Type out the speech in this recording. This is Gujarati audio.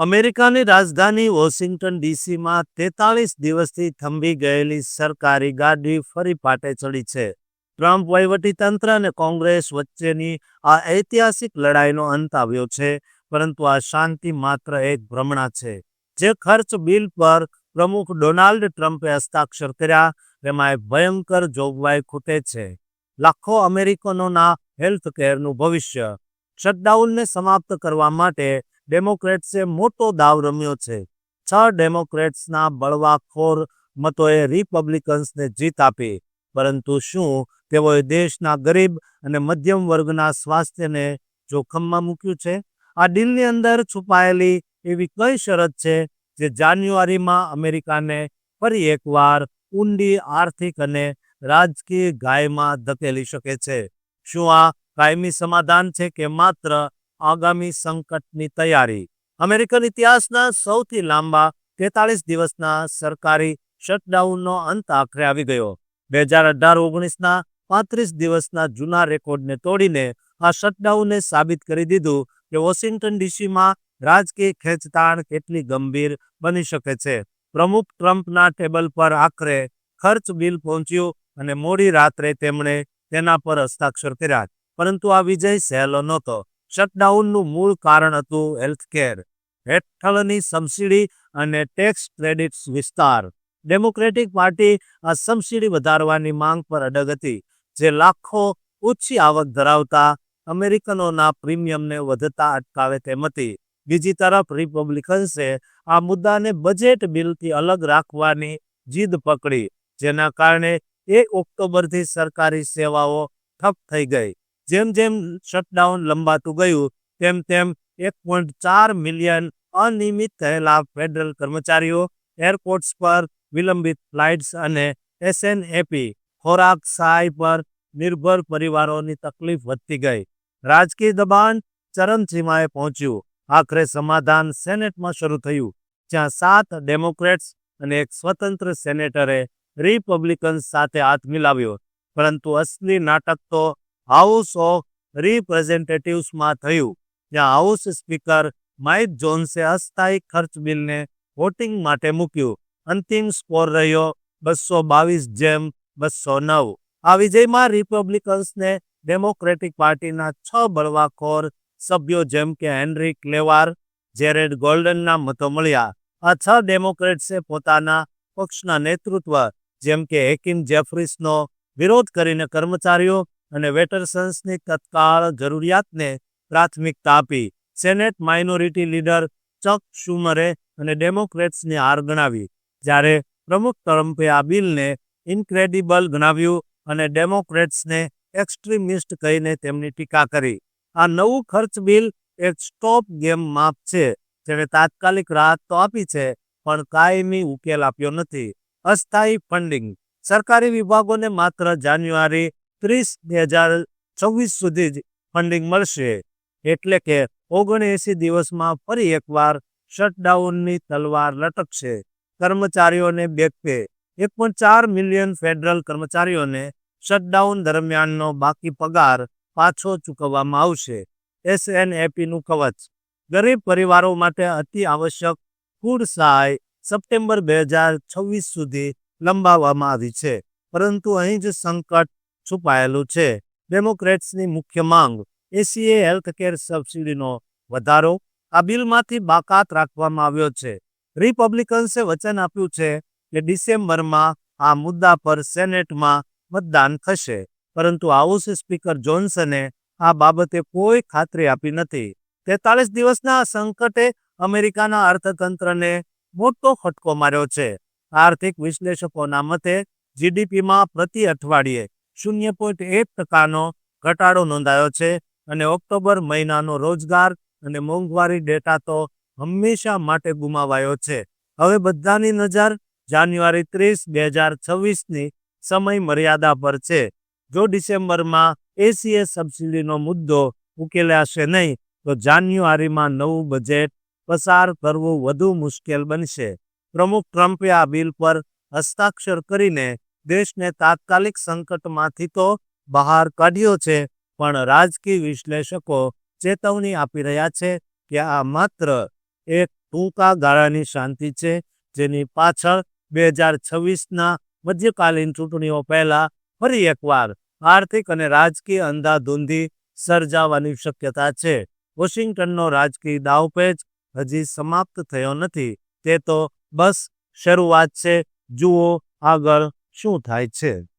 અમેરિકાની રાજધાની વોશિંગ્ટન ડીસીમાં તેતાલીસ દિવસથી થંભી ગયેલી સરકારી ગાડી ફરી પાટે ચડી છે. ટ્રમ્પ વહીવટીતંત્ર અને કોંગ્રેસ વચ્ચેની આ ઐતિહાસિક લડાઈનો અંત આવ્યો છે, પરંતુ આ શાંતિ માત્ર એક ભ્રમણા છે. જે ખર્ચ બિલ પર પ્રમુખ ડોનાલ્ડ ટ્રમ્પે હસ્તાક્ષર કર્યા, તેમાં એક ભયંકર જોગવાઈ ખૂટે છે. લાખો અમેરિકનોના હેલ્થ કેરનું ભવિષ્ય, શટડાઉનને સમાપ્ત કરવા માટે ડેમોક્રેટ્સે મોટો દાવ રમ્યો છે. છ ડેમોક્રેટ્સના બળવાખોર મતોએ રિપબ્લિકન્સને જીત આપી. પરંતુ શું તેઓએ દેશના ગરીબ અને મધ્યમ વર્ગના સ્વાસ્થ્યને જોખમમાં મૂક્યું છે? આ ડીલની અંદર છુપાયેલી એવી કઈ શરત છે જે જાન્યુઆરીમાં અમેરિકાને ફરી એકવાર ઊંડી આર્થિક અને રાજકીય ગાયમાં ધકેલી શકે છે? શું આ કાયમી સમાધાન છે કે માત્ર આગામી સંકટની તૈયારી. અમેરિકન ઇતિહાસના સૌથી લાંબા તેતાલીસ દિવસના સરકારી શટડાઉનનો અંત આખરે આવી ગયો. બે હજાર અઢાર ઓગણીસના પાંત્રીસ દિવસના જૂના રેકોર્ડને તોડીને આ શટડાઉને સાબિત કરી દીધું કે વોશિંગ્ટન ડીસીમાં રાજકીય ખેંચતાણ કેટલી ગંભીર બની શકે છે. પ્રમુખ ટ્રમ્પના ટેબલ પર આખરે ખર્ચ બિલ પહોંચ્યું અને મોડી રાત્રે તેમણે તેના પર હસ્તાક્ષર કર્યા. પરંતુ આ વિજય સહેલો નહોતો. શટડાઉનનું મૂળ કારણ હતું હેલ્થકેર હેઠળની સબસિડી અને ટેક્સ ક્રેડિટ્સ વિસ્તાર. ડેમોક્રેટિક પાર્ટી આ સબસિડી વધારવાની માંગ પર અડગ હતી, જે લાખો ઓછી આવક ધરાવતા અમેરિકનોના પ્રીમિયમને વધતા અટકાવે તેમ હતી. બીજી તરફ રિપબ્લિકન્સે આ મુદ્દાને બજેટ બિલથી અલગ રાખવાની જીદ પકડી, જેના કારણે એક ઓક્ટોબરથી સરકારી સેવાઓ ઠપ થઈ ગઈ. જેમ જેમ શટડાઉન લંબાતું ગયું, તેમ તેમ એક પોઈન્ટ ચાર મિલિયન અનિયમિત થયેલા ફેડરલ કર્મચારીઓ એરપોર્ટ્સ પર વિલંબિત ફ્લાઇટ્સ અને એસએનએપી ખોરાક, સહાય પર નિર્ભર પરિવારોની તકલીફ વધતી ગઈ. રાજકીય દબાણ ચરમસીમાએ પહોંચ્યું. આખરે સમાધાન સેનેટમાં શરૂ થયું, જ્યાં સાત ડેમોક્રેટ્સ અને એક સ્વતંત્ર સેનેટરે રિપબ્લિકન્સ સાથે હાથ મિલાવ્યો. પરંતુ અસલી નાટક તો હાઉસ ઓફ રિપ્રેઝેન્ટેટિવ્સમાં થયું, જ્યાં હાઉસ સ્પીકર માઇક જોન્સે અસ્થાયી ખર્ચ બિલને વોટિંગ માટે મૂક્યું. અંતિમ સ્કોર રહ્યો બસો બાવીસ જેમ બસો નવ. આ વિજયમાં રિપબ્લિકન્સને ડેમોક્રેટિક પાર્ટીના છ બળવાખોર સભ્યો જેમ કે હેનરી ક્લેવાર જેરેડ ગોલ્ડનના મતો મળ્યા. આ છ ડેમોક્રેટ્સે પોતાના પક્ષના નેતૃત્વ જેમ કે હેકિમ જેફરીસનો વિરોધ કરીને કર્મચારીઓ અને વેટરસન્સની તત્કાળ જરૂરિયાતને પ્રાથમિકતા આપી. સેનેટ માઇનોરિટી લીડર ચક શુમરે અને ડેમોક્રેટ્સની હાર ગણાવી, જ્યારે પ્રમુખ ટ્રમ્પે આ બિલને ઇન્ક્રેડિબલ ગણાવ્યું અને ડેમોક્રેટ્સને એક્સ્ટ્રીમિસ્ટ કહીને તેમની ટીકા કરી. આ નવું ખર્ચ બિલ એક સ્ટોપ ગેમ માપ છે, જેણે તાત્કાલિક રાહત તો આપી છે, પણ કાયમી ઉકેલ આપ્યો નથી. અસ્થાયી ફંડિંગ. સરકારી વિભાગોને માત્ર જાન્યુઆરી ત્રીસ બે હજાર છવ્વીસ સુધી જ ફંડિંગ મળશે. એટલે કે ઓગણએંસી દિવસમાં ફરી એકવાર શટડાઉનની તલવાર લટકશે. કર્મચારીઓને બેક પે એક પોઈન્ટ ચાર મિલિયન ફેડરલ કર્મચારીઓને શટડાઉન દરમિયાનનો બાકી પગાર પાછો ચૂકવવામાં આવશે. એસએનએપીનું કવચ. ગરીબ પરિવારો માટે અતિ આવશ્યક ફૂડ સહાય સપ્ટેમ્બર બે હજાર છવ્વીસ સુધી લંબાવવામાં આવી છે. પરંતુ અહીં જ સંકટ છુપાયેલું છે. ડેમોક્રેટ્સની મુખ્ય માંગ એસીએ હેલ્થકેર સબસિડીનો વધારો, આ બિલમાંથી બાકાત રાખવામાં આવ્યો છે. રિપબ્લિકન્સે વચન આપ્યું છે કે ડિસેમ્બરમાં આ મુદ્દા પર સેનેટમાં મતદાન થશે, પરંતુ હાઉસ સ્પીકર જોન્સને આ બાબતે કોઈ ખાતરી આપી નથી. તેતાલીસ દિવસના સંકટે અમેરિકાના અર્થતંત્રને મોટો ફટકો માર્યો છે. આર્થિક વિશ્લેષકોના મતે, જીડીપીમાં પ્રતિ અઠવાડિયે શૂન્ય પોઈન્ટ એક ટકાનો ઘટાડો નોંધાયો છે અને ઓક્ટોબર મહિનાનો રોજગાર અને મોંઘવારી ડેટા તો હંમેશા માટે ગુમાવાયો છે. હવે બધાની નજર જાન્યુઆરી ત્રીસ બે હજાર છવ્વીસની સમય મર્યાદા પર છે. જો ડિસેમ્બરમાં એસીએ સબસિડીનો મુદ્દો ઉકેલાશે નહીં, તો જાન્યુઆરીમાં નવું બજેટ પસાર કરવું વધુ મુશ્કેલ બનશે. પ્રમુખ ટ્રમ્પે આ બિલ પર હસ્તાક્ષર કરીને દેશને તાત્કાલિક સંકટમાંથી તો બહાર કાઢ્યો છે, પણ રાજકીય વિશ્લેષકો ચેતવણી આપી રહ્યા છે કે આ માત્ર એક ટૂંકા ગાળાની શાંતિ છે, જેની પાછળ બે હજાર છવ્વીસના મધ્યકાલીન ચૂંટણીઓ પહેલા ફરી એકવાર આર્થિક અને રાજકીય અંધાધૂંધી સર્જાવાની શક્યતા છે. વોશિંગ્ટનનો રાજકીય દાવપેચ હજી સમાપ્ત થયો નથી, તે તો બસ શરૂઆત છે, જુઓ આગળ શું થાય છે?